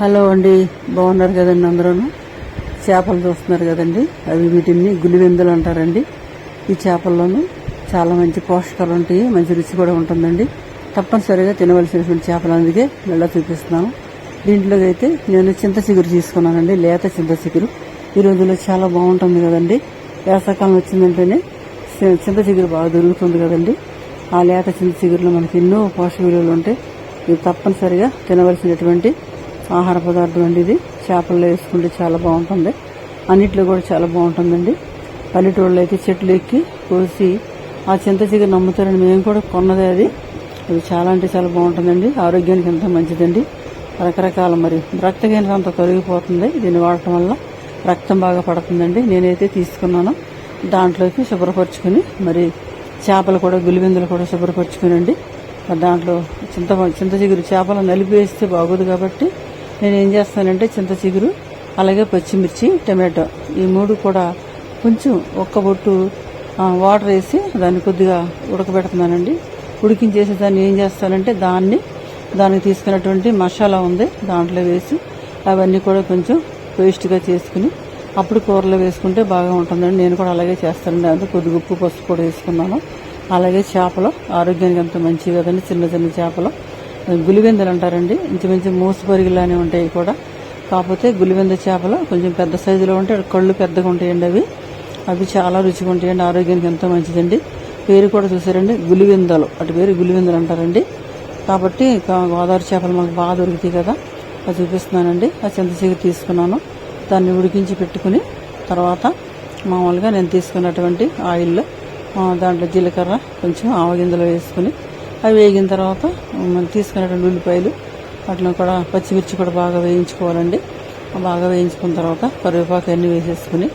Hello అండి బాగున్నారు కదండి అందరూ చేపలు చూస్తున్నారు కదండి అవి వీటిని గులివెందులు అంటారండి. ఈ చేపల్లోనూ చాలా మంచి పోషకాలు ఉంటాయి మంచి రుచి కూడా ఉంటుందండి. తప్పనిసరిగా తినవలసినటువంటి చేపలు అందుకే మళ్ళీ చూపిస్తున్నాను దీంట్లో అయితే నేను చింత చిగురు తీసుకున్నానండి లేత చింత చిగురు ఈ రోజుల్లో చాలా బాగుంటుంది కదండి. వేసవకాలం వచ్చిందంటేనే చింత చిగురు బాగా దొరుకుతుంది కదండి. ఆ లేత చింత చిగురులో మనకి ఎన్నో పోషక విలువలు ఉంటాయి. ఇది తప్పనిసరిగా తినవలసినటువంటి ఆహార పదార్థం అండి ఇది. చేపల్లో వేసుకుంటే చాలా బాగుంటుంది. అన్నిట్లో కూడా చాలా బాగుంటుందండి. పల్లెటూళ్ళు అయితే చెట్లు ఎక్కి కోసి ఆ చింత చిగురు నమ్ముతారని మేము కూడా కొన్నదే అది. అది చాలా అంటే చాలా బాగుంటుందండి. ఆరోగ్యానికి ఎంత మంచిదండి. రకరకాల మరి రక్తహీనత అంత తొలగిపోతుంది. దీన్ని వాడటం వల్ల రక్తం బాగా పడుతుందండి. నేనైతే తీసుకున్నాను. దాంట్లోకి శుభ్రపరచుకుని మరి చేపలు కూడా గులిబిందులు కూడా శుభ్రపరచుకునండి. దాంట్లో చింత చింత చిగురు చేపలు నలిపి వేస్తే బాగోదు కాబట్టి నేను ఏం చేస్తానంటే చింత చిగురు అలాగే పచ్చిమిర్చి టమాటో. ఈ మూడు కూడా కొంచెం ఒక్క బొట్టు వాటర్ వేసి దాన్ని కొద్దిగా ఉడకబెడుతున్నానండి. ఉడికించేసి దాన్ని ఏం చేస్తానంటే దాన్ని దానికి తీసుకున్నటువంటి మసాలా ఉంది దాంట్లో వేసి అవన్నీ కూడా కొంచెం పేస్ట్గా చేసుకుని అప్పుడు కూరలో వేసుకుంటే బాగా ఉంటుందండి. నేను కూడా అలాగే చేస్తానండి. అందులో కొద్దిగా ఉప్పు పసుపు కూడా వేసుకున్నాను. అలాగే చేపలు ఆరోగ్యానికి అంత మంచివి కదండి చిన్న చిన్న చేపలు. గులివెందులు అంటారండి. ఇంచుమించు మూసపరిగిలానే ఉంటాయి కూడా. కాకపోతే గులివెంద చేపలు కొంచెం పెద్ద సైజులో ఉంటే కళ్ళు పెద్దగా ఉంటాయండి అవి. అవి చాలా రుచిగా ఉంటాయండి. ఆరోగ్యానికి ఎంతో మంచిదండి. పేరు కూడా చూసారండి. గులివెందలు. అటు పేరు గులివెందలు అంటారండి. కాబట్టి గోదావరి చేపలు మనకు బాగా దొరుకుతాయి కదా. అది చూపిస్తున్నానండి. ఆ చింతచిగురు తీసుకున్నాను. దాన్ని ఉడికించి పెట్టుకుని తర్వాత మామూలుగా నేను తీసుకున్నటువంటి ఆయిల్లో దాంట్లో జీలకర్ర కొంచెం ఆవగింజలు వేసుకుని అవి వేగిన తర్వాత మనం తీసుకున్నటువంటి ఉల్లిపాయలు వాటిని కూడా పచ్చిమిర్చి కూడా బాగా వేయించుకోవాలండి. బాగా వేయించుకున్న తర్వాత కరివేపాకు అన్నీ వేసేసుకుని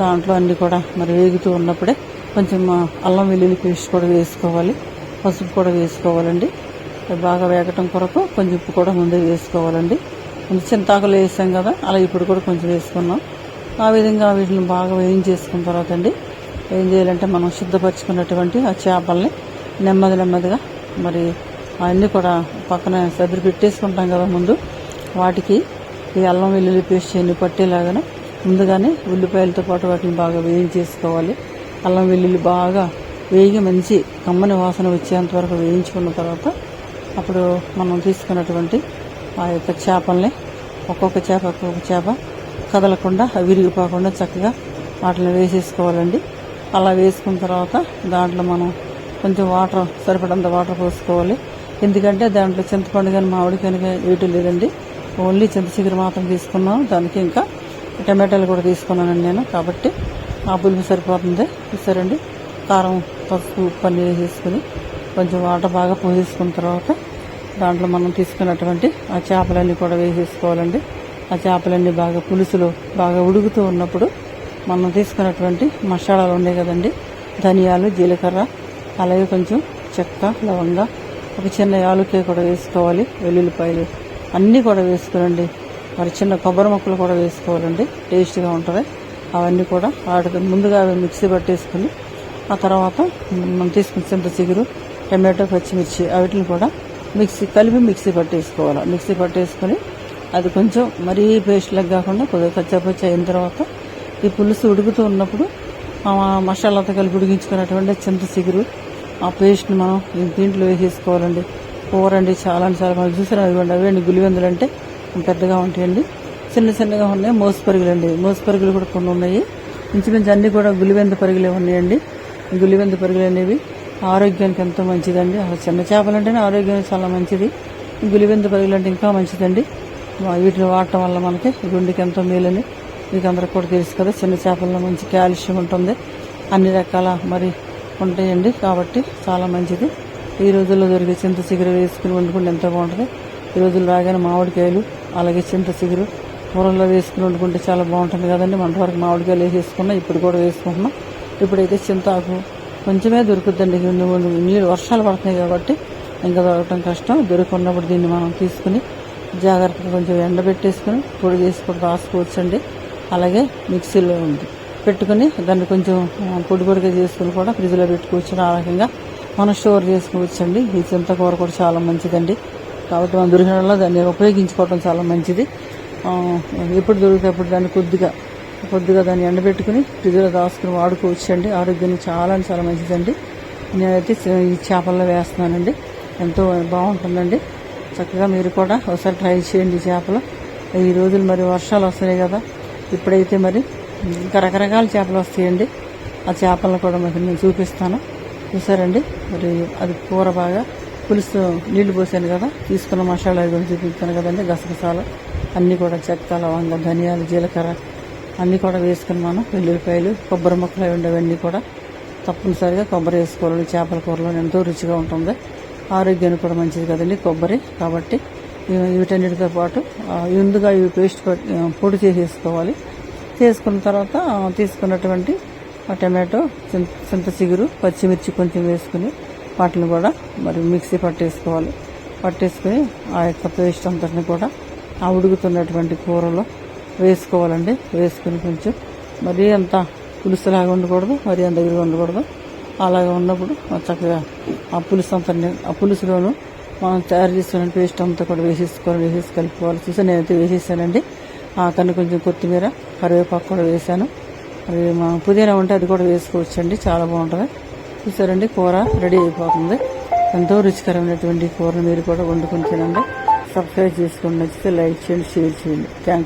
దాంట్లో అన్నీ కూడా మరి వేగుతూ ఉన్నప్పుడే కొంచెం అల్లం వెల్లుల్లి పేస్ట్ కూడా వేసుకోవాలి. పసుపు కూడా వేసుకోవాలండి. బాగా వేగటం కొరకు కొంచెం ఉప్పు కూడా ముందే వేసుకోవాలండి. చింతాకులు వేసాం కదా అలా ఇప్పుడు కూడా కొంచెం వేసుకున్నాం. ఆ విధంగా వీటిని బాగా వేయించేసుకున్న తర్వాత అండి ఏం చేయాలంటే మనం శుద్ధపరచుకున్నటువంటి ఆ చేపల్ని నెమ్మది నెమ్మదిగా మరి అవన్నీ కూడా పక్కన సర్ది పెట్టేసుకుంటాం కదా ముందు. వాటికి ఈ అల్లం వెల్లుల్లి పేస్ట్ చేయని పట్టేలాగానే ముందుగానే ఉల్లిపాయలతో పాటు వాటిని బాగా వేయించేసుకోవాలి. అల్లం వెల్లుల్లి బాగా వేగి మంచి కమ్మని వాసన వచ్చేంత వరకు వేయించుకున్న తర్వాత అప్పుడు మనం తీసుకున్నటువంటి ఆ యొక్క చేపల్ని ఒక్కొక్క చేప ఒక్కొక్క చేప కదలకుండా విరిగిపోకుండా చక్కగా వాటిని వేసేసుకోవాలండి. అలా వేసుకున్న తర్వాత దాంట్లో మనం కొంచెం వాటర్ సరిపడంత వాటర్ పోసుకోవాలి. ఎందుకంటే దాంట్లో చింతపండు కానీ మామిడి కానీ వేయటం లేదండి. ఓన్లీ చింత చిగురు మాత్రం తీసుకున్నాం. దానికి ఇంకా టమాటాలు కూడా తీసుకున్నానండి నేను. కాబట్టి ఆ పులుపు సరిపోతుంది. చూసారండి? కారం పసుపు ఉప్పు అన్నీ వేసేసుకుని కొంచెం వాటర్ బాగా పోసేసుకున్న తర్వాత దాంట్లో మనం తీసుకున్నటువంటి ఆ చేపలన్నీ కూడా వేసేసుకోవాలండి. ఆ చేపలన్నీ బాగా పులుసులో బాగా ఉడుకుతూ ఉన్నప్పుడు మనం తీసుకున్నటువంటి మసాలాలు ఉన్నాయి కదండి? ధనియాలు జీలకర్ర అలాగే కొంచెం చెక్క లవంగ ఒక చిన్న యాలుకాయ కూడా వేసుకోవాలి వెల్లుల్లిపాయలు అన్నీ కూడా వేసుకోనండి మరి చిన్న కొబ్బరి ముక్కలు కూడా వేసుకోవాలండి. టేస్ట్గా ఉంటుంది. అవన్నీ కూడా వాటికి ముందుగా అవి మిక్సీ పట్టేసుకుని ఆ తర్వాత మనం తీసుకున్న చింత చిగురు టమాటో పచ్చిమిర్చి వాటిని కూడా మిక్సీ కలిపి మిక్సీ పట్టేసుకోవాలి. మిక్సీ పట్టేసుకొని అది కొంచెం మరీ పేస్ట్లకు కాకుండా కొద్దిగా కచ్చాపచ్చి అయిన తర్వాత ఈ పులుసు ఉడుకుతూ ఉన్నప్పుడు మసాలాతో కలిపి ఉడికించుకున్నటువంటి చింత చిగురు ఆ పేస్ట్ని మనం దీంట్లో వేసేసుకోవాలండి. కూర అండి చాలా చాలా మనం చూసిన ఇవ్వండి అవేండి గులివెందులు అంటే పెద్దగా ఉంటాయండి. చిన్న చిన్నగా ఉన్నాయి మోసు పరుగులు అండి మోసు పరుగులు కూడా కొన్ని ఉన్నాయి. ఇంచుమించు అన్నీ కూడా గులివెంద పరుగులే ఉన్నాయండి. గులివెంద పరుగులు అనేవి ఆరోగ్యానికి ఎంతో మంచిదండి. చిన్న చేపలు అంటేనే ఆరోగ్యానికి చాలా మంచిది. గులివెంద పరుగులు అంటే ఇంకా మంచిదండి. వీటిని వాడటం వల్ల మనకి గుండెకి ఎంతో మేలని మీకు అందరికి కూడా తెలుసు కదా చిన్న చేపల్లో మంచి కాల్షియం ఉంటుంది. అన్ని రకాల మరి ఉంటాయండి. కాబట్టి చాలా మంచిది. ఈ రోజుల్లో దొరికే చింత చిగురు వేసుకుని వండుకుంటే ఎంతో బాగుంటుంది. ఈ రోజుల్లో రాగానే మామిడికాయలు అలాగే చింత చిగురు కూరల్లో వేసుకుని వండుకుంటే చాలా బాగుంటుంది కదండి. మన వరకు మామిడికాయలు వేసేసుకున్నాం ఇప్పుడు కూడా వేసుకుంటున్నాం. ఇప్పుడైతే చింతాకు కొంచెమే దొరుకుద్దండి. నీళ్ళు వర్షాలు పడుతున్నాయి కాబట్టి ఇంకా దొరకటం కష్టం. దొరుకున్నప్పుడు దీన్ని మనం తీసుకుని జాగ్రత్తగా కొంచెం ఎండబెట్టేసుకుని పొడి చేసుకుని రాసుకోవచ్చండి. అలాగే మిక్సీలో ఉంది. పెట్టుకుని దాన్ని కొంచెం పొడి పొడిగా చేసుకుని కూడా ఫ్రిడ్జ్లో పెట్టుకోవచ్చు. ఆ రకంగా మనం స్టోర్ చేసుకోవచ్చండి. ఈ చింతకూర కూడా చాలా మంచిదండి. కాబట్టి మనం దొరికినలో దాన్ని ఉపయోగించుకోవడం చాలా మంచిది. ఎప్పుడు దొరికితే అప్పుడు దాన్ని కొద్దిగా కొద్దిగా దాన్ని ఎండబెట్టుకుని ఫ్రిడ్జ్లో దాచుకుని వాడుకోవచ్చు అండి ఆరోగ్యానికి చాలా అంటే చాలా మంచిదండి. నేనైతే ఈ చేపల్లో వేస్తున్నానండి. ఎంతో బాగుంటుందండి. చక్కగా మీరు కూడా ఒకసారి ట్రై చేయండి చేపలు. ఈ రోజులు మరి వర్షాలు వస్తున్నాయి కదా. ఇప్పుడైతే మరి ఇంకా రకరకాల చేపలు వస్తాయండి. ఆ చేపలను కూడా మరి నేను చూపిస్తాను. చూసారండి? మరి అది కూర బాగా పులుసు నీళ్ళు పోసాను కదా. తీసుకున్న మసాలా అది కూడా చూపిస్తాను కదండి. గసగసాలు అన్నీ కూడా చెక్క లవంగ ధనియాలు జీలకర్ర అన్నీ కూడా వేసుకుని మనం వెల్లుల్లిపాయలు కొబ్బరి ముక్కలు అవి ఉండేవన్నీ కూడా తప్పనిసరిగా కొబ్బరి వేసుకోవాలి చేపల కూరలో ఎంతో రుచిగా ఉంటుంది. ఆరోగ్యానికి కూడా మంచిది కదండి కొబ్బరి కాబట్టి. వీటన్నిటితో పాటు ముందుగా ఇవి పేస్ట్ పొడి చేసేసుకోవాలి. చేసుకున్న తర్వాత తీసుకున్నటువంటి ఆ టమాటో చింత చిగురు పచ్చిమిర్చి కొంచెం వేసుకుని వాటిని కూడా మరి మిక్సీ పట్టేసుకోవాలి. పట్టేసుకుని ఆ యొక్క పేస్ట్ అంతటిని కూడా ఆ ఉడుకుతున్నటువంటి కూరలో వేసుకోవాలండి. వేసుకుని కొంచెం మరీ అంత పులుసులాగా ఉండకూడదు మరీ అంత దగ్గరగా ఉండకూడదు. అలాగా ఉన్నప్పుడు చక్కగా ఆ పులుసు అంతటిని ఆ పులుసులోనూ మనం తయారు చేసుకున్న పేస్ట్ అంతా కూడా వేసేసుకోవాలి వేసేసి కలుపుకోవాలి చూసి నేనైతే వేసేసానండి. ఆ కొంచెం కొత్తిమీర కరివేపాకు కూడా వేసాను. అది మా పుదీనా ఉంటే అది కూడా వేసుకోవచ్చండి. చాలా బాగుంటుంది. చూసారండి కూర రెడీ అయిపోతుంది. ఎంతో రుచికరమైనటువంటి కూరను మీరు కూడా వండుకొని తినండి. సబ్స్క్రైబ్ చేసుకోండి. నచ్చితే లైక్ చేయండి షేర్ చేయండి. థ్యాంక్స్